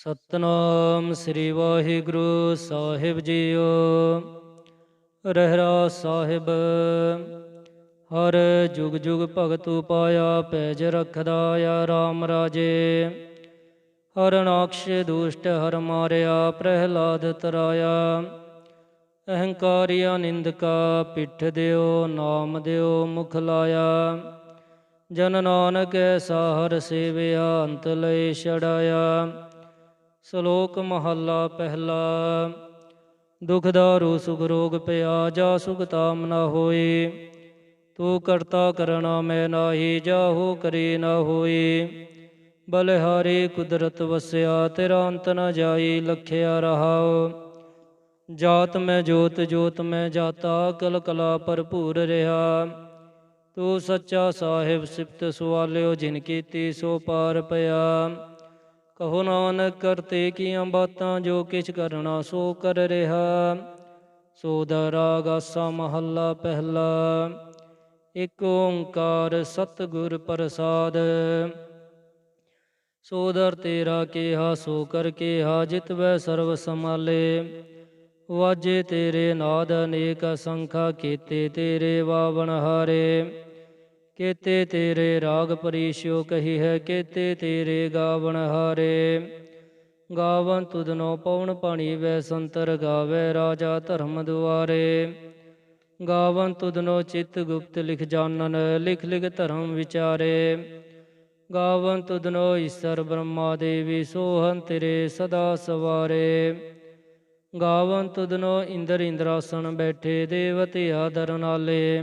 ਸਤਨਾਮ ਸ੍ਰੀ ਵਾਹਿਗੁਰੂ ਸਾਹਿਬ ਜੀਓ। ਰਹਿਰਾ ਸਾਹਿਬ, ਹਰ ਜੁਗ ਜੁਗ ਭਗਤ ਉਪਾਇਆ ਪੈਜ ਰਖਦਾ ਆ RAM ਰਾਜੇ। ਹਰ ਨਾਕਸ਼ ਦੁਸ਼ਟ ਹਰ ਮਾਰਿਆ ਪ੍ਰਹਿਲਾਦ ਤਰਾਇਆ। ਅਹੰਕਾਰੀਆ ਨਿੰਦਕਾ ਪਿੱਠ ਦਿਓ, ਨਾਮ ਦਿਓ, ਮੁਖ ਲਾਇਆ। ਜਨ ਨਾਨਕ ਐਸਾ ਹਰ ਸੇਵਿਆ, ਅੰਤ ਲਈ ਛੜਾਇਆ ਸ਼ਲੋਕ ਮਹੱਲਾ ਪਹਿਲਾ। ਦੁਖ ਦਾਰੂ, ਸੁਖ ਰੋਗ ਪਿਆ, ਜਾ ਸੁਖ ਤਾਮ ਨਾ ਹੋਈ ਤੂੰ ਕਰਤਾ ਕਰਣਾ ਮੈਂ ਨਾਹੀ, ਜਾਹੋ ਕਰੀ ਨਾ ਹੋਈ ਬਲਿਹਾਰੀ ਕੁਦਰਤ ਵਸਿਆ, ਤੇਰਾ ਅੰਤ ਨ ਜਾਈ ਲਖਿਆ ਰਹਾਉ। ਜਾਤ ਮੈਂ ਜੋਤ ਜੋਤ ਮੈਂ ਜਾਤਾ, ਕਲ ਕਲਾ ਭਰਪੂਰ ਰਿਹਾ। ਤੂੰ ਸੱਚਾ ਸਾਹਿਬ ਸਿਫਤ ਸੁਆਲਿਓ, ਜਿਨ ਕੀਤੀ ਸੋ ਪਾਰ ਪਿਆ। ਕਹੋ ਨਾਨਕ ਕਰਤੇ ਕੀਆਂ ਬਾਤਾਂ, ਜੋ ਕਿਛ ਕਰਨਾ ਸੋ ਕਰ ਰਿਹਾ। ਸੋ ਦਰਾਗ ਆਸਾ ਮਹੱਲਾ ਪਹਿਲਾ। ਇਕ ਓੰਕਾਰ ਸਤਿਗੁਰ ਪ੍ਰਸਾਦ। ਸੋ ਦਰ ਤੇਰਾ ਕਿਹਾ, ਸੋ ਕਰ ਕਿਹਾ, ਜਿਤ ਵੈ ਸਰਵ ਸਮਾਲੇ ਵਾਜੇ ਤੇਰੇ ਨਾਦ, ਅਨੇਕ ਸੰਖਾ ਕੀਤੇ ਤੇਰੇ ਵਾਵਣ ਹਾਰੇ। ਕੇਤੇ ਤੇਰੇ ਰਾਗ ਪਰੀਸ਼ਿਓ ਕਹੀ ਹੈ, ਕੇਤੇ ਤੇਰੇ ਗਾਵਣ ਹਾਰੇ। ਗਾਵਨ ਤੁਧਨੋ ਪਵਨ ਪਾਣੀ ਵੈ ਸੰਤਰ ਗਾਵੇ, ਰਾਜਾ ਧਰਮ ਦੁਆਰੇ। ਗਾਵਨ ਤੁਧਨੋ ਚਿਤ ਗੁਪਤ ਲਿਖ ਜਾਣਨ, ਲਿਖ ਲਿਖ ਧਰਮ ਵਿਚਾਰੇ। ਗਾਵਨ ਤੁਧਨੋ ਈਸ਼ਰ ਬ੍ਰਹਮਾ ਦੇਵੀ, ਸੋਹਨ ਤੇਰੇ ਸਦਾ ਸਵਾਰੇ। ਗਾਵਨ ਤੁਧਨੋ ਇੰਦਰ ਇੰਦਰਾਸਣ ਬੈਠੇ, ਦੇਵਤੇ ਆਦਰ ਨਾਲੇ।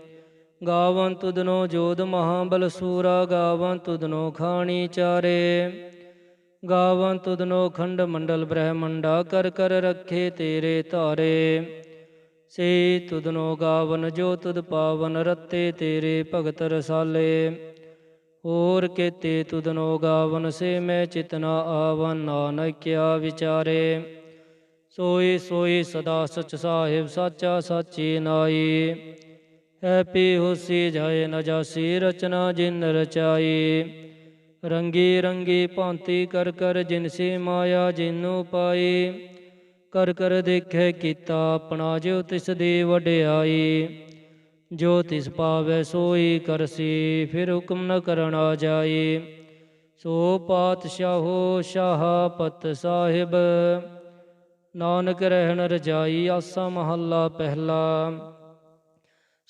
ਗਾਵਨ ਤੁਦਨੋ ਜੋਧ ਮਹਾਬਲ ਸੂਰਾ ਗਾਵਨ ਤੁਦਨੋ ਖਾਣੀ ਚਾਰੇ। ਗਾਵਨ ਤੁਦਨੋ ਖੰਡ ਮੰਡਲ ਬ੍ਰਹਮੰਡਾ, ਕਰ ਕਰ ਰੱਖੇ ਤੇਰੇ ਧਾਰੇ। ਸੇ ਤੁਧਨੋ ਗਾਵਨ ਜੋ ਤੁਦ ਪਾਵਨ ਰਤੇ ਤੇਰੇ ਭਗਤ ਰਸਾਲੇ। ਹੋਰ ਕੇਤੇ ਤੁਦਨੋ ਗਾਵਨ ਸੇ ਮੈਂ ਚਿਤਨਾ ਆਵਨ, ਨਾਨਕਿਆ ਵਿਚਾਰੇ। ਸੋਈ ਸੋਈ ਸਦਾ ਸਚ ਸਾਹਿਬ, ਸਾਚਾ ਸਾਚੀ ਨਾਈ। ਹੈਪੀ ਹੋਸੀ ਜਾਏ ਨ ਜਾਸੀ ਰਚਨਾ ਜਿਨ ਰਚਾਈ। ਰੰਗੀ ਰੰਗੀ ਭਾਂਤੀ ਕਰ ਕਰ ਜਿਨ ਸੇ ਮਾਇਆ ਜਿਨੂ ਪਾਈ। ਕਰ ਕਰ ਦੇਖੇ ਕੀਤਾ ਆਪਣਾ ਜੋ ਤਿਸ ਦੀ ਵਡਿਆਈ। ਜੋ ਤਿਸ ਪਾਵੇ ਸੋਈ ਕਰਸੀ ਫਿਰ ਹੁਕਮ ਨ ਕਰਨਾ ਜਾਈ। ਸੋ ਪਾਤਸ਼ਾਹੋ ਸ਼ਾਹਪਤ ਸਾਹਿਬ, ਨਾਨਕ ਰਹਿਣ ਰਜਾਈ ਆਸਾ ਮਹੱਲਾ ਪਹਿਲਾ।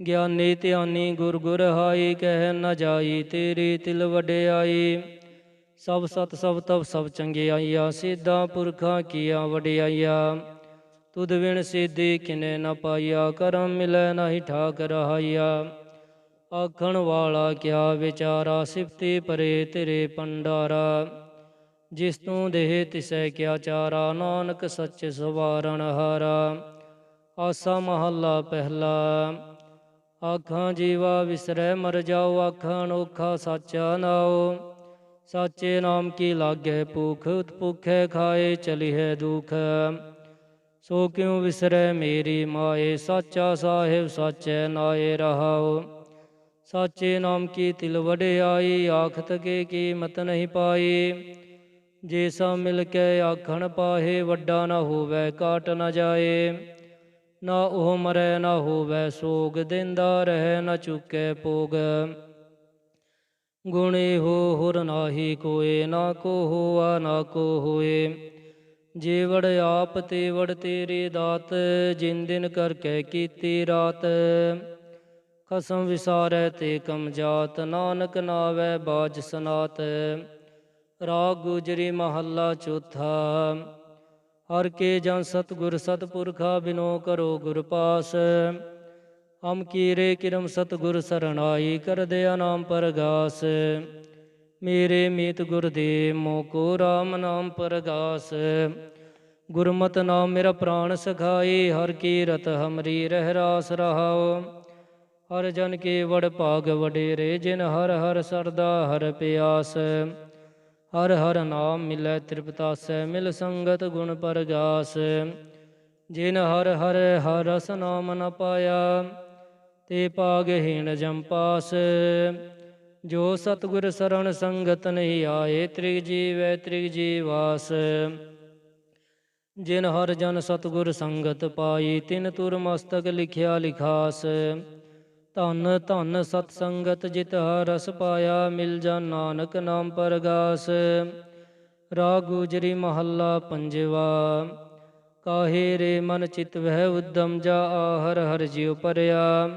ਗਿਆਨੀ ਧਿਆਨੀ ਗੁਰ ਗੁਰ ਹਾਈ, ਕਹਿ ਨ ਜਾਈ ਤੇਰੀ ਤਿਲ ਵਡਿਆਈ। ਸਭ ਸਤ ਸਭ ਤਬ ਸਭ ਚੰਗਿਆਈਆ, ਸਿੱਧਾ ਪੁਰਖਾਂ ਕੀਆਂ ਵਡਿਆਈਆ। ਤੁਧ ਵਿਣ ਸਿੱਧੀ ਕਿਨੇ ਨ ਪਾਈਆ, ਕਰਮ ਮਿਲੈ ਨਹੀਂ ਠਾਕ ਰਹਾਈਆ ਆਖਣ ਵਾਲਾ ਕਿਆ ਵਿਚਾਰਾ, ਸਿਫਤੀ ਪਰੇ ਤੇਰੇ ਪੰਡਾਰਾ ਜਿਸ ਤੂੰ ਦੇਹ ਤਿਸੈ ਕਿਆ ਚਾਰਾ, ਨਾਨਕ ਸੱਚ ਸਵਾਰਨ ਹਾਰਾ। ਆਸਾ ਮਹੱਲਾ ਪਹਿਲਾ। ਆਖਾਂ ਜੀਵਾ ਵਿਸਰੈ, ਮਰ ਜਾਓ, ਆਖਾਂ ਅਨੋਖਾ ਸਾਚਾ ਨਾਉ। ਸਾਚੇ ਨਾਮ ਕੀ ਲਾਗੇ, ਭੂਖ ਉਤਪੁਖੈ ਖਾਏ ਚਲਿਐ ਦੁਖ। ਸੋ ਕਿਉ ਵਿਸਰੈ ਮੇਰੀ ਮਾਏ, ਸਾਚਾ ਸਾਹਿਬ ਸਾਚੈ ਨਾਏ ਰਹਾਉ। ਸਾਚੇ ਨਾਮ ਕੀ ਤਿਲ ਵਡਿਆਈ ਆਖਤ ਕੇ ਕੀਮਤ ਨਹੀਂ ਪਾਈ। ਜੇ ਸਾ ਮਿਲ ਕੇ ਆਖਣ ਪਾਹੇ, ਵੱਡਾ ਨਾ ਹੋਵੇ, ਕਾਟ ਨਾ ਜਾਏ। ਨਾ ਉਹ ਮਰੈ ਨਾ ਹੋਵੇ ਸੋਗ, ਦਿੰਦਾ ਰਹਿ ਨਾ ਚੁੱਕੈ ਭੋਗ। ਗੁਣੇ ਹੋ ਹੁਰ ਨਾਹੀ ਕੋਏ, ਨਾ ਕੋ ਹੋਆ, ਨਾ ਕੋ ਹੋਏ। ਜੇਵੜ ਆਪ ਤੇਵੜ ਤੇਰੇ ਦਾਤ, ਜਿਨ ਦਿਨ ਕਰ ਕਹਿ ਕੀਤੀ ਰਾਤ। ਕਸਮ ਵਿਸਾਰੈ ਤੇ ਕਮ ਜਾਤ, ਨਾਨਕ ਨਾਵੈ ਬਾਜ ਸਨਾਤ। ਰਾਗ ਗੁਜਰੀ ਮਹੱਲਾ ਚੌਥਾ। ਹਰ ਕੇ ਜਨ ਸਤਗੁਰ ਸਤਪੁਰਖਾ ਬਿਨੋ ਕਰੋ ਗੁਰ ਪਾਸ। ਹਮ ਕੀਰੇ ਕਿਰਮ ਸਤਗੁਰ ਸਰਣਾਈ ਕਰਦੇ ਨਾਮ ਪਰਗਾਸ। ਮੇਰੇ ਮੀਤ ਗੁਰਦੇਵ ਮੋ ਕੋ ਰਾਮ ਨਾਮ ਪਰਗਾਸ। ਗੁਰਮਤਿ ਨਾਮ ਮੇਰਾ ਪ੍ਰਾਣ ਸਖਾਈ ਹਰ ਕੀ ਰਤ ਹਮਰੀ ਰਹਿ ਰਾਸ ਰਹਾਉ। ਹਰ ਜਨ ਕੇ ਵਡ ਭਾਗ ਵਡੇਰੇ, ਜਿਨ ਹਰ ਹਰ ਸਰਦਾ ਹਰ ਪਿਆਸ। ਹਰ ਹਰ ਨਾਮ ਮਿਲੈ ਤ੍ਰਿਪਤਾਸੈ, ਮਿਲ ਸੰਗਤ ਗੁਣ ਪਰਗਾਸ ਜਿਨ ਹਰ ਹਰ ਹਰ ਰਸ ਨਾਮ ਨ ਪਾਇਆ, ਤੇ ਪਾਗਹੀਣ ਜੰਪਾਸ ਜੋ ਸਤਗੁਰ ਸਰਣ ਸੰਗਤ ਨਹੀਂ ਆਏ, ਤ੍ਰਿਗ ਜੀਵੈ ਤ੍ਰਿਗ ਜੀਵਾਸ। ਜਿਨ ਹਰ ਜਨ ਸਤਗੁਰ ਸੰਗਤ ਪਾਈ, ਤਿਨ ਤੁਰ ਮਸਤਕ ਲਿਖਿਆ ਲਿਖਾਸ। ਧਨ ਧਨ ਸਤ ਸੰਗਤ ਜਿਤ ਹਰ ਰਸ ਪਾਇਆ, ਮਿਲ ਜਾ ਨਾਨਕ ਨਾਮ ਪਰਗਾਸ। ਰਾਗ ਗੁਜਰੀ ਮਹੱਲਾ ਪੰਜਵਾ, ਕਾਹੇ ਰੇ ਮਨ ਚਿਤ ਵਹਿ ਉਦਮ ਜਾ ਆਹਰ ਹਰ ਜਿਉ ਪਰਿਆ।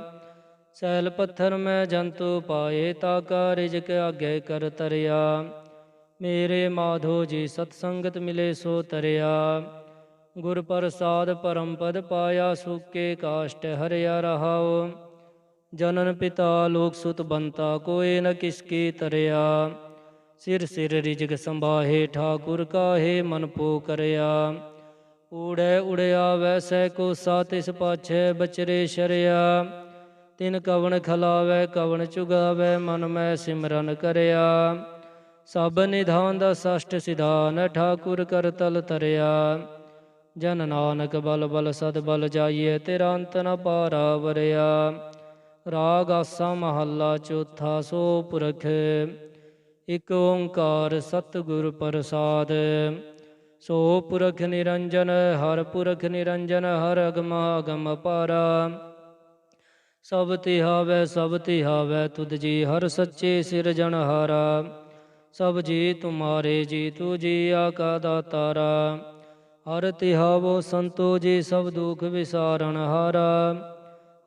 ਸੈਲ ਪੱਥਰ ਮੈਂ ਜੰਤੂ ਪਾਏ, ਤਾ ਕਾਰਜ ਕੇ ਆਗੇ ਕਰ ਤਰਿਆ। ਮੇਰੇ ਮਾਧੋ ਜੀ ਸਤ ਸੰਗਤ ਮਿਲੇ ਸੋ ਤਰਿਆ। ਗੁਰ ਪ੍ਰਸਾਦ ਪਰਮ ਪਦ ਪਾਇਆ, ਸੁਕੇ ਕਾਸ਼ਟ ਹਰਿਆ ਰਹਾਓ ਜਨਨ ਪਿਤਾ ਲੋਕ ਸੁਤ ਬੰਤਾ, ਕੋਏ ਨ ਕਿਸ ਤਰਿਆ। ਸਿਰ ਸਿਰ ਰਿਜਗ ਸੰਭਾਹੇ, ਠਾਕੁਰ ਕਾਹੇ ਮਨ ਪੋ ਕਰਿਆ। ਊੜੈ ਉੜਿਆ ਵੈਸੈ ਕੋ ਸਾਤਿਸ ਪਾਛੈ ਬਚਰੇ ਸ਼ਰਿਆ। ਤਿਨ ਕਵਣ ਖਲਾਵੈ, ਕਵਣ ਚੁਗਾਵੈ, ਮਨ ਮੈਂ ਸਿਮਰਨ ਕਰਿਆ। ਸਭ ਨਿਧਾਨ ਦਾ ਸਸ਼ਟ ਸਿਧਾਨ, ਠਾਕੁਰ ਕਰ ਤਲ ਤਰਿਆ। ਜਨ ਨਾਨਕ ਬਲ ਬਲ, ਸਦ ਬਲ ਜਾਈਏ ਤੇਰਾ ਅੰਤ ਨ ਪਾਰਾ ਵਰਿਆ ਰਾਗ ਆਸਾ ਮਹੱਲਾ ਚੌਥਾ ਸੋ ਪੁਰਖ ਇਕ ਓੰਕਾਰ ਸਤਿਗੁਰ ਪ੍ਰਸਾਦ। ਸੋ ਪੁਰਖ ਨਿਰੰਜਨ, ਹਰ ਪੁਰਖ ਨਿਰੰਜਨ, ਹਰ ਅਗਮ ਅਗਮ ਪਾਰਾ। ਸਭ ਤਿਹਾਵੈ ਸਭ ਤਿਹਾਵੈ ਤੁਧ ਜੀ ਹਰ ਸੱਚੇ ਸਿਰਜਣਹਾਰਾ ਸਭ ਜੀ ਤੁਮਾਰੇ ਜੀ ਤੂ ਜੀ ਆਕਾ ਦਾਤਾਰਾ ਹਰ ਤਿਹਾਵੋ ਸੰਤੋ ਜੀ ਸਭ ਦੁਖ ਵਿਸਾਰਣ ਹਾਰਾ।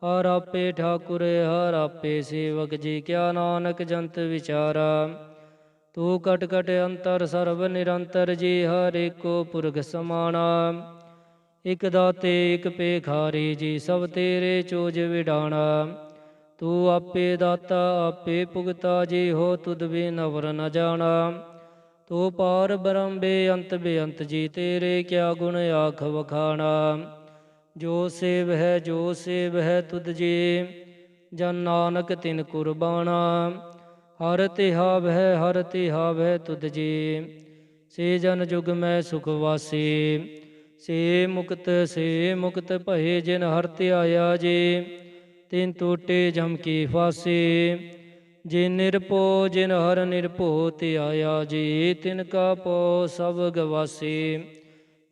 ਹਰ ਆਪੇ ਠਾਕੁਰ ਹਰ ਆਪੇ ਸੇਵਕ ਜੀ ਕਿਆ ਨਾਨਕ ਜੰਤ ਵਿਚਾਰਾ। ਤੂੰ ਕਟ ਕਟ ਅੰਤਰ ਸਰਬ ਨਿਰੰਤਰ ਜੀ, ਹਰ ਏਕੋ ਪੁਰਖ ਸਮਾਣਾ। ਇਕ ਦਾਤੇ, ਇਕ ਪੇਖਾਰੀ ਜੀ, ਸਭ ਤੇਰੇ ਚੋਜ ਵਿਡਾਣਾ। ਤੂੰ ਆਪੇ ਦਾਤਾ, ਆਪੇ ਭੁਗਤਾ ਜੀ, ਹੋ ਤੁਧ ਵੀ ਨਵਰ ਨ ਜਾਣਾ। ਤੂੰ ਪਾਰ ਬ੍ਰਹਮ ਬੇਅੰਤ ਬੇਅੰਤ ਜੀ, ਤੇਰੇ ਕਿਆ ਗੁਣ ਆਖ ਵਖਾਣਾ। ਜੋ ਸੇਵ ਹੈ, ਜੋ ਸੇਵ ਹੈ ਤੁਧ ਜੀ। ਜਨ ਨਾਨਕ ਤਿਨ ਕੁਰਬਾਨਾ ਹਰ ਤਿਹਾਵ ਹੈ, ਹਰ ਤਿਹਾਵ ਹੈ ਤੁਧ ਜੀ। ਸੇ ਜਨ ਜੁਗ ਮੈਂ ਸੁਖ ਵਾਸੀ, ਸੇ ਮੁਕਤ ਸੇ ਮੁਕਤ ਭਏ ਜਿਨ ਹਰ ਧਿਆਇਆ ਜੀ। ਤਿਨ ਟੋਟੇ ਜਮ ਕੀ ਫਾਸੀ, ਜੇ ਨਿਰਪੋ ਜਿਨ ਹਰ ਨਿਰਭਉ ਧਿਆਇਆ ਜੀ। ਤਿਨ ਕਾ ਪੋ ਸਭ ਗਵਾਸੀ।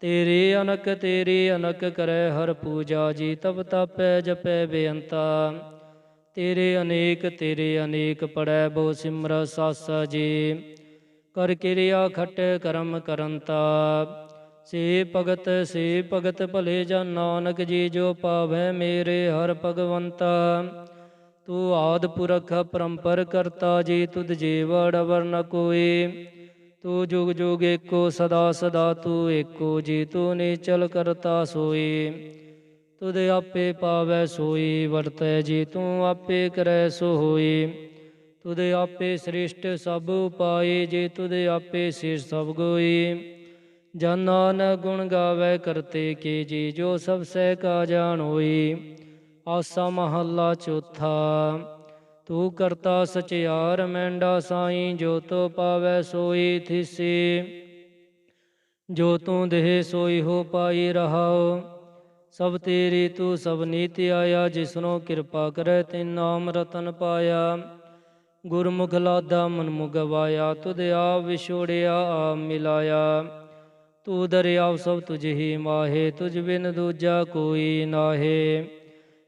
ਤੇਰੇ ਅਨਕ ਤੇਰੇ ਅਨਕ ਕਰੈ ਹਰ ਪੂਜਾ ਜੀ ਤਪ ਤਪੈ ਜਪੈ ਬੇਅੰਤਾ। ਤੇਰੇ ਅਨੇਕ ਤੇਰੇ ਅਨੇਕ ਪੜੈ ਬੋ ਸਿਮਰ ਸਾਸਾ ਜੀ। ਕਰ ਕਿਰਿਆ ਖਟ ਕਰਮ ਕਰੰਤਾ। ਸੇ ਭਗਤ ਸੇ ਭਗਤ ਭਲੇ ਜਨ ਨਾਨਕ ਜੀ, ਜੋ ਪਾਵੈ ਮੇਰੇ ਹਰ ਭਗਵੰਤਾ। ਤੂੰ ਆਦ ਪੁਰਖ ਪਰੰਪਰ ਕਰਤਾ ਜੀ, ਤੁਧ ਜੀ ਵੜ ਵਰਨ ਕੋਈ। ਤੂੰ ਜੁਗ ਜੁਗ ਏਕੋ ਸਦਾ ਸਦਾ ਤੂੰ ਏਕੋ ਜੀ ਤੂੰ ਨੀਚਲ ਕਰਤਾ ਸੋਈ। ਤੁਧ ਆਪੇ ਪਾਵੈ ਸੋਈ, ਵਰਤੈ ਜੀ ਤੂੰ ਆਪੇ ਕਰੈ ਸੋ ਹੋਈ ਤੁਧ ਆਪੇ ਸ੍ਰਿਸ਼ਟ ਸਭ ਉਪਾਏ ਜੀ ਤੁਧ ਆਪੇ ਸਿਰ ਸਭ ਗੋਈ। ਜਨ ਨਾਨਕ ਗੁਣ ਗਾਵੇ ਕਰਤੇ ਕੀ ਜੀ, ਜੋ ਸਭ ਸਹਿ ਕਾ ਜਾਣ ਹੋਈ ਆਸਾ ਮਹੱਲਾ ਚੌਥਾ। ਤੂੰ ਕਰਤਾ ਸਚਿਆਰ, ਮੈਂਡਾ ਸਾਈ ਜੋ ਤੋ ਪਾਵੈ ਸੋਈ ਥਿਸੀ। ਜੋ ਤੂੰ ਦੇਹ ਸੋਈ ਹੋ ਪਾਈ ਰਹਾਉ, ਸਭ ਤੇਰੀ ਤੂੰ ਸਭ ਨੀਤੀ ਆਇਆ, ਜਿਸਨੋ ਕਿਰਪਾ ਕਰੇ ਤਿਨ ਨਾਮ ਰਤਨ ਪਾਇਆ। ਗੁਰਮੁਖ ਲਾਦਾ ਮਨ ਮੁਖ ਗਵਾਇਆ ਤੁਧ ਆਪ ਵਿਛੋੜਿਆ ਆ ਮਿਲਾਇਆ। ਤੂੰ ਦਰਿਆਵ ਸਭ ਤੁਝ ਹੀ ਮਾਹੇ, ਤੁਝ ਬਿਨ ਦੂਜਾ ਕੋਈ ਨਾਹੇ।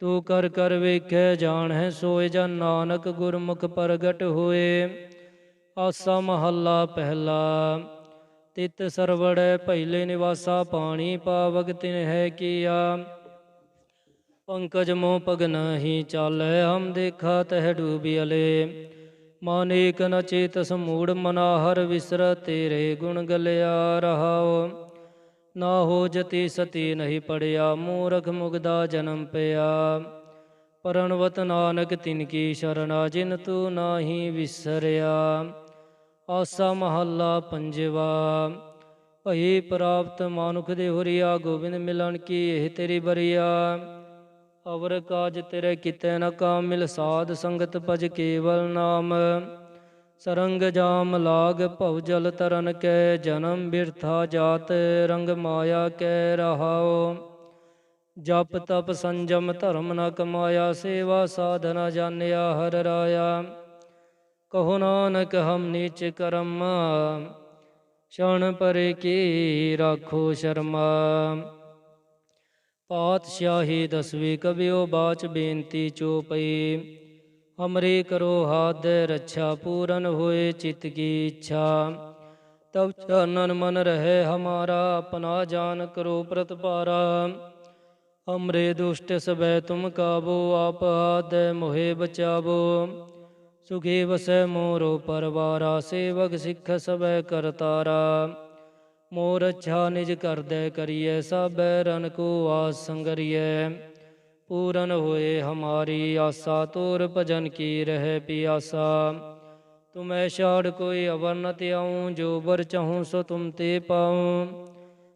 ਤੂੰ ਕਰ ਕਰ ਵੇਖੈ ਹੈ ਸੋਏ ਜਨ ਨਾਨਕ, ਗੁਰਮੁਖ ਪ੍ਰਗਟ ਹੋਏ। ਆਸਾ ਮਹੱਲਾ ਪਹਿਲਾ, ਤਿਤ ਸਰਵੜੈ ਪਹਿਲੇ ਨਿਵਾਸਾ, ਪਾਣੀ ਪਾਵਕ ਤਿਨ ਹੈ ਕੀਆ। ਪੰਕਜ ਮੋ ਪਗ ਨਹੀਂ ਚਾਲੈ, ਹਮ ਦੇਖਾ ਤਹਿ ਡੂਬਿਅਲੇ ਮਾਨੇਕ ਨ ਚੇਤਸ ਮੂੜ ਮਨਾ ਹਰ ਵਿਸਰ, ਤੇਰੇ ਗੁਣ ਗਲਿਆ ਰਹਾਉ। ਨਾ ਹੋ ਜਤੀ ਸਤੀ ਨਹੀਂ ਪੜਿਆ, ਮੂਰਖ ਮੁਗਦਾ ਜਨਮ ਪਿਆ। ਪਰਣਵਤ ਨਾਨਕ ਤਿਨ ਕੀ ਸ਼ਰਣਾ, ਜਿਨ ਤੂੰ ਨਾਹੀ ਵਿਸਰਿਆ। ਆਸਾ ਮਹੱਲਾ ਪੰਜਵਾ, ਭਈ ਪ੍ਰਾਪਤ ਮਾਨੁਖ ਦੇ ਹੋਰੀਆ, ਗੋਬਿੰਦ ਮਿਲਣ ਕੀ ਇਹ ਤੇਰੀ ਬਰੀਆ। ਅਵਰ ਕਾਜ ਤੇਰੇ ਕਿਤੇ ਨ ਕਾਮਿਲ, ਸਾਧ ਸੰਗਤ ਭਜ ਕੇਵਲ ਨਾਮ। ਸਰੰਗ ਜਾਮ ਲਾਗ ਭਉ ਜਲ ਤਰਨ ਕੈ ਜਨਮ ਬਿਰਥਾ ਜਾਤ ਰੰਗ ਮਾਇਆ ਕੈ ਰਹਾਓ ਜਪ ਤਪ ਸੰਜਮ ਧਰਮ ਨ ਕਮਾਇਆ, ਸੇਵਾ ਸਾਧਨਾ ਜਾਣਿਆ ਹਰ ਰਾਇਆ। ਕਹੋ ਨਾਨਕ ਹਮ ਨੀਚ ਕਰਮ, ਸ਼ਣ ਪਰੇ ਕੀ ਰਾਖੋ ਸ਼ਰਮਾ। ਪਾਤਸ਼ਾਹੀ ਦਸਵੀਂ ਕਬਿਓ ਬਾਚ ਬੇਨਤੀ ਚੋਪਈ ਹਮਰੇ ਕਰੋ ਹਾਦ ਰੱਛਾ, ਪੂਰਨ ਹੋਏ ਚਿਤ ਕੀ ਇੱਛਾ। ਤਬ ਚਾਨਨ ਮਨ ਰਹੇ ਹਮਾਰਾ, ਆਪਣਾ ਜਾਨ ਕਰੋ ਪ੍ਰਤਪਾਰਾ ਹਮਰੇ ਦੁਸ਼ਟ ਸਬੈ ਤੁਮ ਕਾਬੋ, ਆਪ ਆਦ ਮੋਹਿ ਬਚਾਵੋ। ਸੁਖੀ ਵਸੈ ਮੋਰੋ ਪਰਵਾਰਾ, ਸੇਵਕ ਸਿੱਖ ਸਬੈ ਕਰਤਾਰਾ ਮੋਰ ਅੱਛਾ ਨਿਜ ਕਰਦੈ ਕਰੀਐ ਸਭੈ ਰਨ ਕੋ ਆਸ ਸੰਗਰੀਐ। ਪੂਰਨ ਹੋਏ ਹਮਾਰੀ ਆਸਾ, ਤੋਰ ਭਜਨ ਕੀ ਰਹਿ ਪਿਆਸਾ। ਤੁਮੈ ਛਾੜ ਕੋਈ ਅਵਰ ਨ ਤਿਆਉ ਜੋ ਬਰ ਚਾਹੂੰ ਸੋ ਤੁਮ ਤੇ ਪਾਉ।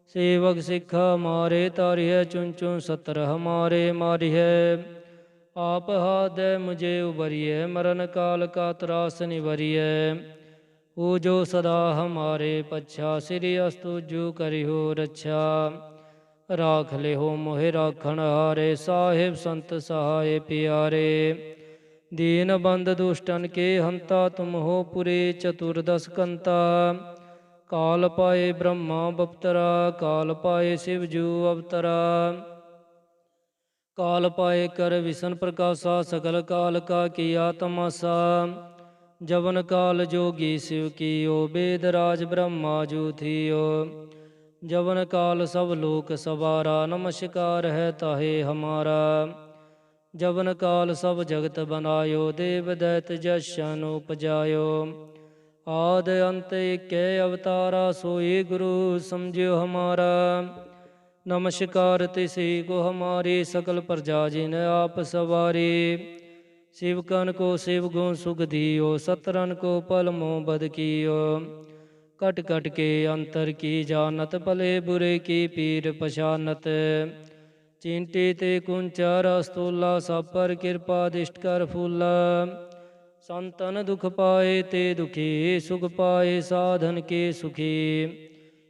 ਸੇਵਕ ਸਿੱਖਾ ਮਾਰੇ ਤਾਰਿਐ ਚੁਨ ਚੁਨ ਸਤਰ ਹਮਾਰੇ ਮਾਰਿਐ। ਆਪ ਹਾਦੈ ਮੁਝੇ ਉਬਰੀਐ ਮਰਨ ਕਾਲ ਕਾ ਤਰਾਸ ਨਿਵਰੀਐ। ਉਹ ਜੋ ਸਦਾ ਹਮਾਰੇ ਪਛਾ, ਸ੍ਰੀ ਅਸਤੁ ਜੋ ਕਰਿਓ ਰੱਛਾ। ਰਾਖ ਲਿਓ ਮੋਹਿ ਰਾਖਣ ਹਾਰੇ ਸਾਹਿਬ ਸੰਤ ਸਹਾਏ ਪਿਆਰੇ ਦੀਨ ਬੰਦ ਦੁਸ਼ਟਨ ਕੇ ਹੰਤਾ ਤੁਮ ਹੋ ਪੁਰੇ ਚਤੁਰਦਸ ਕੰਤਾ ਕਾਲ ਪਾਏ ਬ੍ਰਹਮਾ ਬਪਤਰਾ ਕਾਲ ਪਾਏ ਸਿਵ ਜੂ ਅਵਤਰਾ ਕਾਲ ਪਾਏ ਕਰ ਵਿਸ਼ਨ ਪ੍ਰਕਾਸ਼ਾ ਸਕਲ ਕਾਲ ਕਾ ਕੀਆ ਤਮਾਸਾ ਜਵਨ ਕਾਲ ਜੋਗੀ ਸਿਵ ਕੀਓ ਬੇਦ ਰਾਜ ਬ੍ਰਹਮਾ ਜੂ ਥੀਓ ਜਵਨ ਕਾਲ ਸਭ ਲੋਕ ਸਵਾਰਾ, ਨਮਸਕਾਰ ਹੈ ਤਾਹੇ ਹਮਾਰਾ। ਜਵਨ ਕਾਲ ਸਭ ਜਗਤ ਬਨਾਇਓ, ਦੇਵ ਦੈਤ ਜਸ਼ਨ ਉਪਜਾਇਓ। ਆਦ ਅੰਤ ਕੈ ਅਵਤਾਰਾ, ਸੋਈ ਗੁਰੂ ਸਮਝਿਓ ਹਮਾਰਾ। ਨਮਸਕਾਰ ਤਿਸੇ ਕੋ ਹਮਾਰੇ, ਸਕਲ ਪ੍ਰਜਾ ਜਿਨ ਆਪ ਸਵਾਰੇ। ਸਿਵਕਨ ਕੋ ਸਿਵ ਗੁਣ ਸੁਖ ਦਿਓ, ਸਤਰਨ ਕੋ ਪਲਮੋ ਬਦ ਕੀਓ। कट कट के अंतर की जानत, भले बुरे की पीर पशानत चिंटी ते कुंचा रस्तूला सापर कृपा दिष्ट कर फूला। संतन दुख पाए ते दुखी, सुख पाए साधन के सुखी।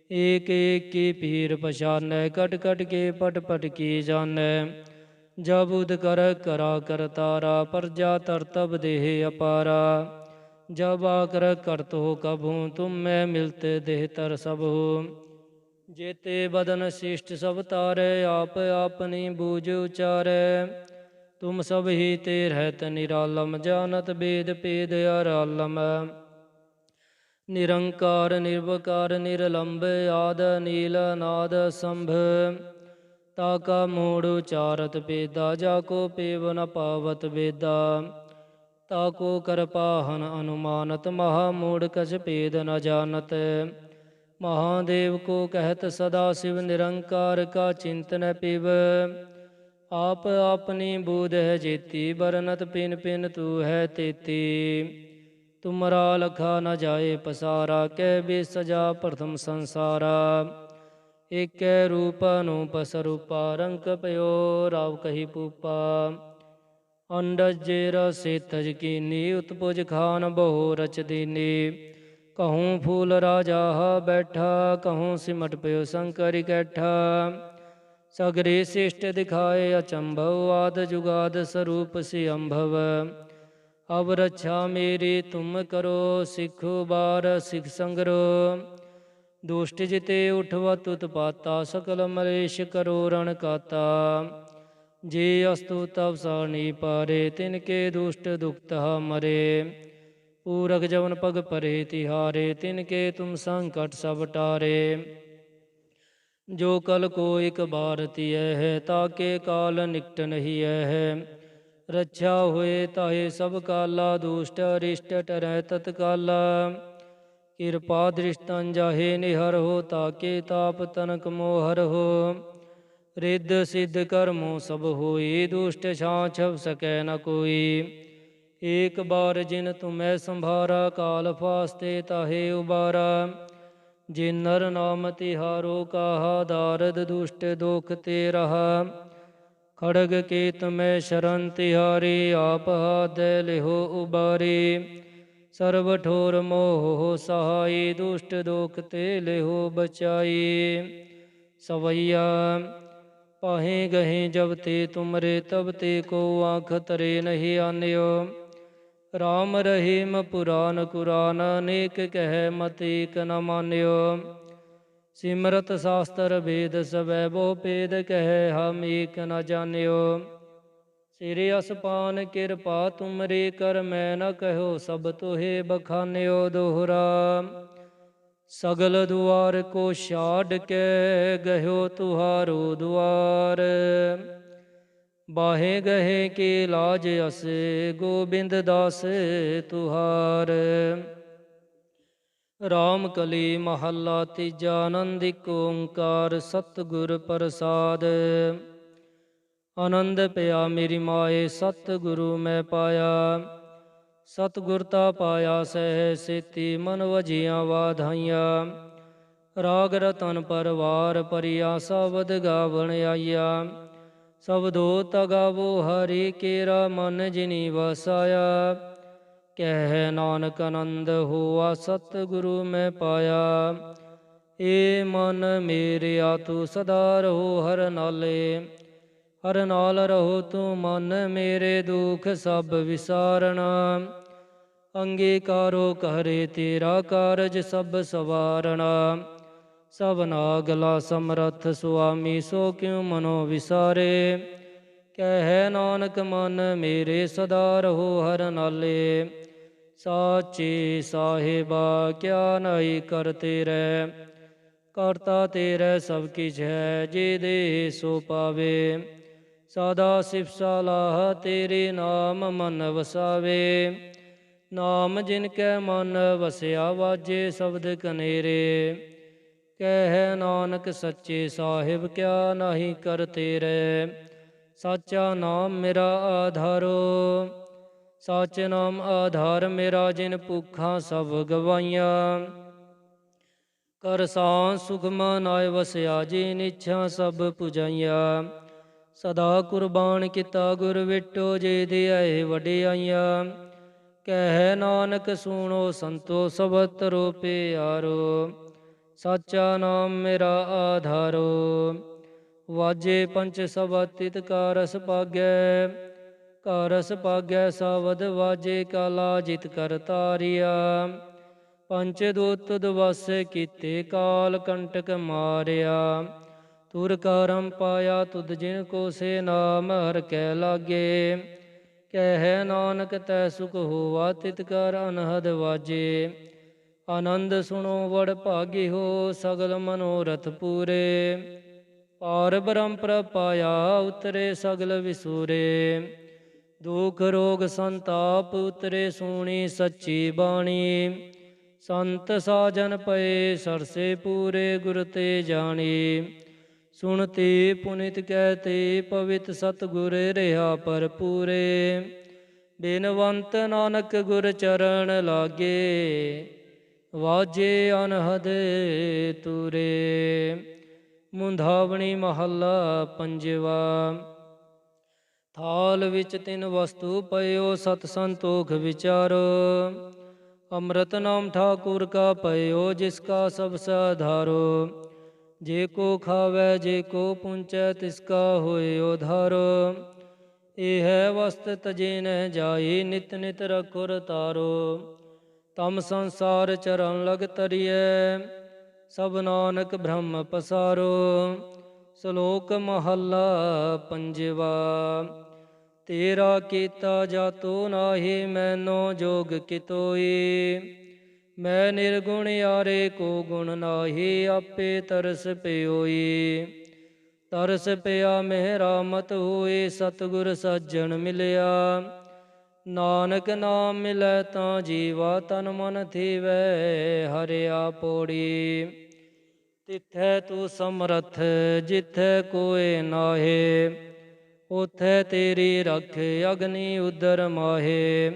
एक एक की पीर पशान कट कट के पट पट की जान जब उद कर, करा कर तारा प्रजा तर तब देह अपारा। ਆਕਰ ਕਰਤ ਹੋ ਕਭੂ, ਤੁਮ ਮੈਂ ਮਿਲਤੇ ਦੇਹ ਤਰ ਸਭ। ਹੋ ਜੇਤੇ ਬਦਨ ਸ਼ਿਸ਼ਟ ਸਭ ਤਾਰੇ, ਆਪ ਆਪਣੀ ਬੂਝ ਉਚਾਰੈ। ਤੁਮ ਸਭ ਹੀ ਤੇ ਰਹਿਤ ਨਿਰਾਲਮ, ਜਾਨਤ ਬੇਦ ਪੇਦ ਅਰਾਲਮ। ਨਿਰੰਕਾਰ, ਨਿਰਵਕਾਰ ਨਿਰਲੰਭ ਆਦ, ਨੀਲ, ਨਾਦ, ਸੰਭ। ਤਾ ਕਾ ਮੂੜ ਉਚਾਰਤ ਪੇਦਾ, ਜਾ ਕੋ ਪੇਵ ਨ ਪਾਵਤ ਬੇਦਾ ਤਾ ਕੋ ਕਰਪਾਹਨ ਅਨੁਮਾਨਤ, ਮਹਾ ਮੂੜ ਕਛ ਭੇਦ ਨ ਜਾਣਤ। ਮਹਾਦੇਵ ਕੋ ਕਹਿਤ ਸਦਾ ਸਿਵ ਨਿਰੰਕਾਰ ਕਾ ਚਿੰਤਨ ਪਿਵ। ਆਪ ਆਪਣੀ ਬੂਧ ਹੈ ਜੇਤੀ ਬਰਨਤ ਪਿਨ ਪਿਨ ਤੂ ਹੈ ਤੇਤੀ। ਤੁਮਰਾ ਲਖਾ ਨ ਜਾਏ ਪਸਾਰਾ, ਕਹਿ ਬੇ ਸਜਾ ਪ੍ਰਥਮ ਸੰਸਾਰਾ। ਏਕੈ ਰੂਪ ਅਨੂਪ ਸਰੂਪਾ ਰੰਕ ਪਇਓ ਰਾਵ ਕਹੀ ਪੂਪਾ। ਅੰਡਜ ਜੇ ਰਸੇ ਤਜ ਕੀਨੀ, ਉਤਪੁਜ ਖਾਨ ਬਹੁ ਰਚ ਦੀਨੀ। ਕਹੂੰ ਫੂਲ ਰਾਜਾ ਬੈਠਾ, ਕਹੂੰ ਸਿਮਟ ਪਿਓ ਸੰਕਰ ਇਕੱਠਾ। ਸਗਰੇ ਸਿਸ਼ਟ ਦਿਖਾਏ ਅਚੰਭਵ, ਆਦ ਜੁਗਾਦ ਸਰੂਪ ਸੇ ਅੰਭਵ ਅਬ ਰੱਛਾ ਮੇਰੀ, ਤੁਮ ਕਰੋ ਸਿੱਖੋ ਬਾਰ ਸਿਖ ਸੰਗਰੋ। ਦੁਸ਼ਟ ਜਿਤੇ ਉਠਵਤ ਉਤਪਾਤਾ, ਸਕਲ ਮਲੇਸ਼ ਕਰੋ ਰਣ ਕਾਤਾ। ਜੇ ਅਸਤੁ ਤਵ ਸਾਣੀ ਪਾਰੇ, ਤਿਨ ਕੇ ਦੁਸ਼ਟ ਦੁਖਤ ਮਰੇ। ਪੂਰਕ ਜਵਨ ਪਗ ਪਰੇ ਤਿਹਾਰੇ, ਤਿਨ ਕੇ ਤੁਮ ਸੰਕਟ ਸਭ ਟਾਰੇ। ਜੋ ਕਲ ਕੋ ਇਕ ਬਾਰ ਹੈ ਤਾਕੇ ਕਾਲ ਨਿਕਟ ਨਹੀਂ ਹੈ। ਰੱਛਾ ਹੋਏ ਤਾਏ ਸਭ ਕਾਲਾ, ਦੁਸ਼ਟ ਅਰਿਸ਼ਟ ਟਰੈ ਤਤਕਾਲਾ ਕਿਰਪਾ ਦ੍ਰਿਸ਼ਟੰ ਜਾਹੇ ਨਿਹਰ ਹੋ ਤਾਕੇ ਤਾਪ ਤਨਕ ਮੋਹਰ ਹੋ। ਰਿੱਧ ਸਿੱਧ ਕਰਮੋ ਸਭ ਹੋਈ, ਦੁਸ਼ਟ ਛਾਛਵ ਸਕੈ ਨ ਕੋਈ। ਏਕ ਬਾਰ ਜਿਨ ਤੁਮੈ ਸੰਭਾਰਾ, ਕਾਲ ਫਾਸਤੇ ਤਾਹੇ ਉਬਾਰਾ। ਜੇ ਨਰ ਨਾਮ ਤਿਹਾਰੋ, ਕਾਹਾ ਦਾਰਦ ਦੁਸ਼ਟ ਦੋਖ ਤੇ ਰਹਾ ਖੜਗ ਕੇ ਤੁਮੈ ਸ਼ਰਨ ਤਿਹਾਰੀ, ਆਪ ਹਾਦੈ ਲਿਹੋ ਉਬਾਰੀ। ਸਰਬ ਠੋਰ ਮੋਹ ਸਹਾਈ, ਦੁਸ਼ਟ ਦੁਖ ਤੇ ਲਿਹੋ ਬਚਾਈ। ਸਵਈਆ ਪਾਹੇ ਗਹੇ ਜਬ ਤੇ ਤੁਮਰੇ ਤਬ ਤੇ ਕੋ ਆਖ ਤਰੇ ਨਹੀਂ ਆਨਿਓ। ਰਾਮ ਰਹੀਮ ਪੁਰਾਨ ਕੁਰਾਨ ਅਨੇਕ ਕਹਿ ਮਤੀ ਕ ਨ ਮਾਨਿਓ। ਸਿਮਰਤ ਸ਼ਾਸਤਰ ਵੇਦ ਸਵੈ ਬੋ ਪੇਦ ਕਹਿ ਹਮ ਏਕ ਨ ਜਾਣਿਓ। ਸਿਰੇ ਅਸਪਾਨ ਕਿਰਪਾ ਤੁਮਰੇ ਕਰ ਮੈਂ ਨ ਕਹਿਓ ਸਭ ਤੋਹੇ ਬਖਾਨਿਓ ਦੋਹਰਾ। ਸਗਲ ਦੁਆਰ ਕੋ ਛਾੜ ਕੇ ਗਹਿਓ ਤੁਹਾਰੋ ਦੁਆਰ। ਬਾਹੇ ਗਹੇ ਕੇ ਲਾਜ ਅਸੇ, ਗੋਬਿੰਦ ਦਾਸ ਤੁਹਾਰ। ਰਾਮ ਕਲੀ ਮਹੱਲਾ ਤੀਜਾ ਆਨੰਦ ਏਕ ਓੰਕਾਰ, ਸਤਿਗੁਰ ਪ੍ਰਸਾਦ। ਆਨੰਦ ਪਿਆ ਮੇਰੀ ਮਾਏ, ਸਤਿਗੁਰੂ ਮੈਂ ਪਾਇਆ। ਸਤਿਗੁਰ ਤਾ ਪਾਇਆ ਸਹਿ ਸੇਤੀ ਮਨ ਵਜੀਆਂ ਵਾਧਾਈਆਂ। ਰਾਗ ਰਤਨ ਪਰਵਾਰ ਪਰਿਆ ਸਬਦ ਗਾਵਣ ਆਈਆ। ਸਬਦੋ ਤਗਾਵੋ ਹਰੀ ਕੇਰਾ ਮਨ ਜਿਨੀ ਵਸਾਇਆ। ਕਹਿ ਨਾਨਕ ਆਨੰਦ ਹੋਆ ਸਤਿਗੁਰੂ ਮੈਂ ਪਾਇਆ। ਏ ਮਨ ਮੇਰਿਆ ਤੂੰ ਸਦਾ ਰਹੋ ਹਰ ਨਾਲੇ। ਹਰ ਨਾਲ ਰਹੋ ਤੂੰ ਮਨ ਮੇਰੇ ਦੁਖ ਸਭ ਵਿਸਾਰਣਾ। ਅੰਗੀਕਾਰੋ ਕਰੇ ਤੇਰਾ ਕਾਰਜ ਸਭ ਸਵਾਰਣਾ। ਸਭਨਾ ਗਲਾ ਸਮਰੱਥ ਸੁਆਮੀ ਸੋ ਕਿਉ ਮਨੋ ਵਿਸਾਰੇ। ਕਹਿ ਨਾਨਕ ਮਨ ਮੇਰੇ ਸਦਾ ਰਹੋ ਹਰ ਨਾਲੇ। ਸਾਚੇ ਸਾਹਿਬਾ ਕਿਆ ਨਹੀਂ ਕਰ ਤੇਰੇ। ਕਰਤਾ ਤੇਰੇ ਸਭ ਕਿਛ ਹੈ, ਜੇ ਦੇ ਸੋ ਪਾਵੇ। ਸਦਾ ਸਿਫ ਸਲਾਹ ਤੇਰੇ ਨਾਮ ਮਨ ਵਸਾਵੇ। ਨਾਮ ਜਿਨ ਕੈ ਮਨ ਵਸਿਆ ਵਾਜੇ ਸ਼ਬਦ ਕਨੇਰੇ। ਕਹਿ ਨਾਨਕ ਸੱਚੇ ਸਾਹਿਬ ਕਿਆ ਨਹੀਂ ਕਰ ਤੇਰੇ। ਸਾਚਾ ਨਾਮ ਮੇਰਾ ਆਧਾਰੋ ਸੱਚ ਨਾਮ ਆਧਾਰ ਮੇਰਾ ਜਿਨ ਭੁੱਖਾਂ ਸਭ ਗਵਾਈਆਂ। ਕਰ ਸਾਂ ਸੁਖ ਮਨਾਇ ਵਸਿਆ ਜੀ ਨਿਛਾ ਸਭ ਪੁਜਾਈਆਂ। ਸਦਾ ਕੁਰਬਾਨ ਕੀਤਾ ਗੁਰ ਵਿਟੋ ਜੇ ਦੇ ਆਏ ਵਡਿਆਈਆਂ। ਕਹਿ ਨਾਨਕ ਸੁਣੋ ਸੰਤੋ ਸਬਤ ਰੋਪੇ ਆਰੋ। ਸਾਚਾ ਨਾਮ ਮੇਰਾ ਆਧਾਰੋ। ਵਾਜੇ ਪੰਚ ਸਬਤ ਤਿਤ ਕਾ ਰਸ ਪਾਗੈ। ਕਾ ਰਸ ਪਾਗੈ ਸਾਵਦ ਵਾਜੇ ਕਾਲਾ ਜਿਤ ਕਰ ਤਾਰਿਆ। ਪੰਚ ਦੂਤ ਦਵਸ ਕੀਤੇ ਕਾਲ ਕੰਟਕ ਮਾਰਿਆ। ਤੁਰ ਕਰਮ ਪਾਇਆ ਤੁਧ ਜਿਨ ਕੋ ਸੇ ਨਾਮ ਹਰ ਕੈ ਲਾਗੇ। ਕਹਿ ਨਾਨਕ ਤੈ ਸੁਖ ਹੋਵਾ ਤਿਤ ਕਰ ਅਨਹਦ ਵਾਜੇ। ਆਨੰਦ ਸੁਣੋ ਵੜ ਭਾਗੀ ਹੋ ਸਗਲ ਮਨੋਰਥ ਪੂਰੇ। ਪਾਰ ਬ੍ਰਹਮ ਪ੍ਰਪਾਇਆ ਉਤਰੇ ਸਗਲ ਵਿਸੂਰੇ। ਦੁਖ ਰੋਗ ਸੰਤਾਪ ਉਤਰੇ ਸੋਣੀ ਸੱਚੀ ਬਾਣੀ। ਸੰਤ ਸਾਜਨ ਪਏ ਸਰਸੇ ਪੂਰੇ ਗੁਰ ਤੇ ਜਾਣੀ। ਸੁਣਤੀ ਪੁਨਿਤ ਕਹਤੇ ਪਵਿੱਤ ਸਤਿਗੁਰ ਰਿਹਾ ਪਰ ਪੂਰੇ ਬੇਨਵੰਤ ਨਾਨਕ ਗੁਰ ਚਰਨ ਲਾਗੇ, ਵਾਜੇ ਅਨਹਦ ਤੂਰੇ। ਮੁੰਧਾਵਣੀ ਮਹੱਲਾ ਪੰਜਵਾ, ਥਾਲ ਵਿੱਚ ਤਿੰਨ ਵਸਤੂ ਪਇਓ, ਸਤ ਸੰਤੋਖ ਵਿਚਾਰੋ। ਅੰਮ੍ਰਿਤ ਨਾਮ ਠਾਕੁਰ ਕਾ ਪਇਓ, ਜਿਸ ਕਾ ਸਭ ਸਾਧਾਰੋ। ਜੇ ਕੋ ਖਾਵੇ, ਜੇ ਕੋ ਪੁੰਚੈ, ਤਿਸ ਕਾ ਹੋਏ ਉਧਾਰੋ। ਇਹ ਹੈ ਵਸਤ ਤਜੇ ਨ ਜਾਈ ਨਿਤ ਨਿਤ ਰਖੁਰ ਤਾਰੋ ਤਮ ਸੰਸਾਰ ਚਰਨ ਲਗ ਤਰੀਐ, ਸਭ ਨਾਨਕ ਬ੍ਰਹਮ ਪਸਾਰੋ। ਸ਼ਲੋਕ ਮਹੱਲਾ ਪੰਜਵਾ, ਤੇਰਾ ਕੀਤਾ ਜਾਤੋ ਨਾਹੀ, ਮੈਨੋ ਜੋਗ ਕਿਤੋਈ। ਮੈਂ ਨਿਰਗੁਣ ਯਾਰੇ ਕੋ ਗੁਣ ਨਾਹੀ, ਆਪੇ ਤਰਸ ਪਿਓਈ। ਤਰਸ ਪਿਆ ਮਹਿਰਾ ਮਤ ਹੋਏ, ਸਤਿਗੁਰ ਸੱਜਣ ਮਿਲਿਆ। ਨਾਨਕ ਨਾਮ ਮਿਲੈ ਤਾਂ ਜੀਵਾ ਤਨ ਮਨ ਥੀਵੈ ਹਰਿਆ ਪੋੜੀ ਤਿੱਥੈ ਤੂੰ ਸਮਰਥ, ਜਿੱਥੈ ਕੋਏ ਨਾਹੇ ਉਥੈ ਤੇਰੀ ਰਖ ਅਗਨੀ ਉਦਰ ਮਾਹੇ।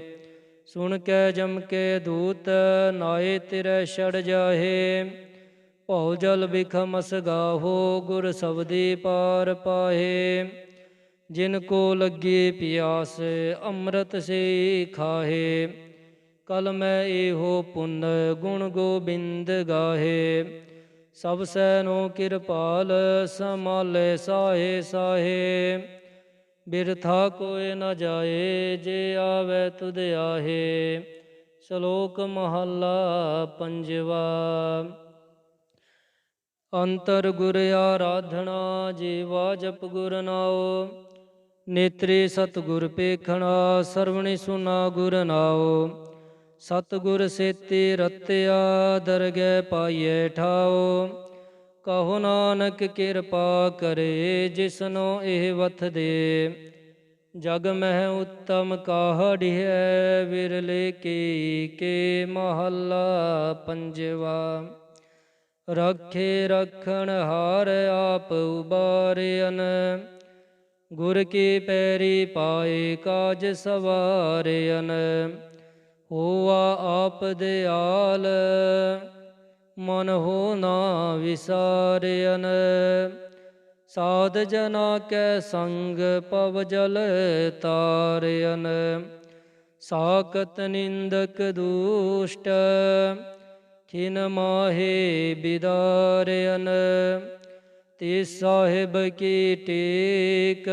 ਸੁਣ ਕੇ ਜਮ ਕੇ ਦੂਤ, ਨਾਏ ਤਿਰੈ ਛੜ ਜਾਹੇ। ਭਉ ਜਲ ਬਿਖਮਸ ਗਾਹੋ, ਗੁਰ ਸਬਦੀ ਪਾਰ ਪਾਹੇ। ਜਿਨ ਕੋ ਲੱਗੀ ਪਿਆਸ, ਅੰਮ੍ਰਿਤ ਸੇ ਖਾਹੇ। ਕਲ ਮੈਂ ਇਹੋ ਪੁੰਨ, ਗੁਣ ਗੋਬਿੰਦ ਗਾਹੇ। ਸਭ ਸੈਨੋ ਕਿਰਪਾਲ, ਸਮਾਲੇ ਸਾਹੇ ਸਾਹੇ। ਬਿਰਥਾ ਕੋਏ ਨ ਜਾਏ, ਜੇ ਆਵੇ ਤੁਧ ਆਹੇ। ਸ਼ਲੋਕ ਮਹੱਲਾ ਪੰਜਵਾ। ਅੰਤਰ ਗੁਰ ਆਰਾਧਨਾ, ਜੀਵਾ ਜਪ ਗੁਰ ਨਾਉ। ਨੇਤਰੇ ਸਤਿਗੁਰ ਪੇਖਣਾ, ਸਰਵਣੀ ਸੁਨਾ ਗੁਰ ਨਾਉ। ਸਤਿਗੁਰ ਸੇਤੇ ਰਤਿਆ, ਦਰਗਹਿ ਪਾਈਐ ਠਾਉ। ਕਹੋ ਨਾਨਕ ਕਿਰਪਾ ਕਰੇ ਜਿਸਨੋ ਇਹ ਵਥ ਦੇ। ਜਗ ਮਹਿ ਉਤਮ ਕਾਹੜਿਐ ਵਿਰਲੇ ਕੀ ਕੇ ਮਹੱਲਾ ਪੰਜਵਾ। ਰੱਖੇ ਰਖਣ ਹਾਰ ਆਪ ਉਬਾਰਿਅਨ, ਗੁਰ ਕੀ ਪੈਰੀ ਪਾਏ ਕਾਜ ਸਵਾਰਿਅਨ। ਹੋਆ ਆਪ ਦਿਆਲ ਮਨ ਹੋ ਨਾ ਵਿਸਾਰਿਅਨ ਸਾਧ ਜਨਾ ਕੈ ਸੰਗ ਪਵ ਜਲ ਤਾਰਿਅਨ ਸਾਕਤ ਨਿੰਦਕ ਦੁਸ਼ਟ, ਖਿਨ ਮਾਹੇ ਬਿਦਾਰਿਅਨ ਤੇ ਸਾਹਿਬ ਕੀ ਟੇਕ,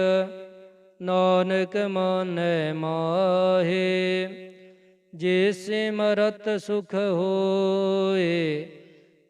ਨਾਨਕ ਮਾਨੈ ਮਾਹੇ। ਜੇ ਸਿਮਰਤ ਸੁਖ ਹੋਏ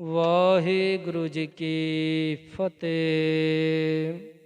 ਵਾਹਿਗੁਰੂ ਜੀ ਕੀ ਫਤਿਹ।